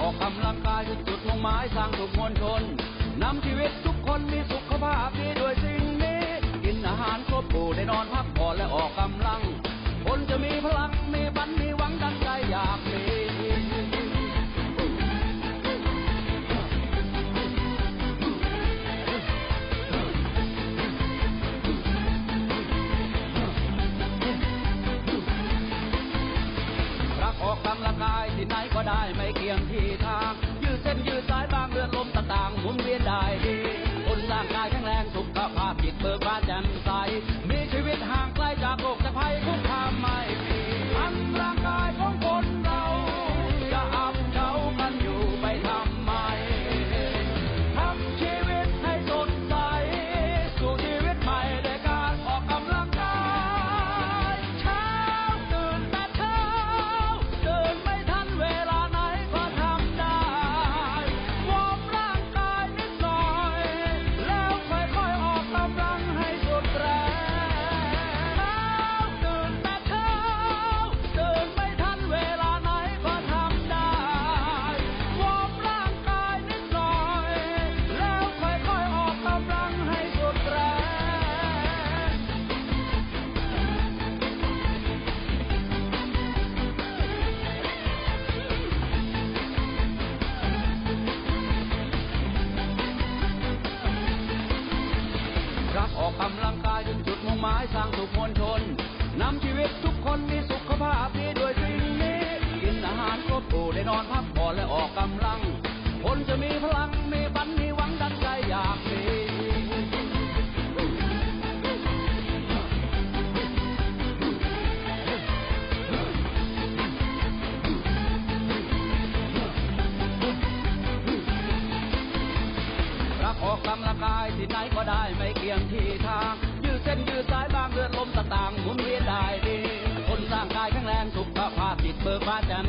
ออกกำลังกายจนจุดมุ่งหมายสร้างสุขมวลชนนำชีวิตทุกคนมีส ได้ไม่เกี่ยงที่ทาง กออกกำลังกายจนจุดมุ่งหมายสร้างสุขมวลชนนำชีวิตทุกคนมีสุขภาพดีด้วยสิ่งนี้ กินอาหารครบหมู่ได้นอนพักผ่อนและออกกำลัง คนจะมีพลัง ออกกำลังกายที่ไหนก็ได้ไม่เกี่ยงที่ทาง ยืดเส้นยืดสายบางเลือดลมต่างๆหมุนเวียนได้ดี คนสร้างกายแข็งแรงสุขภาพจิตเบิกบานแจ่ม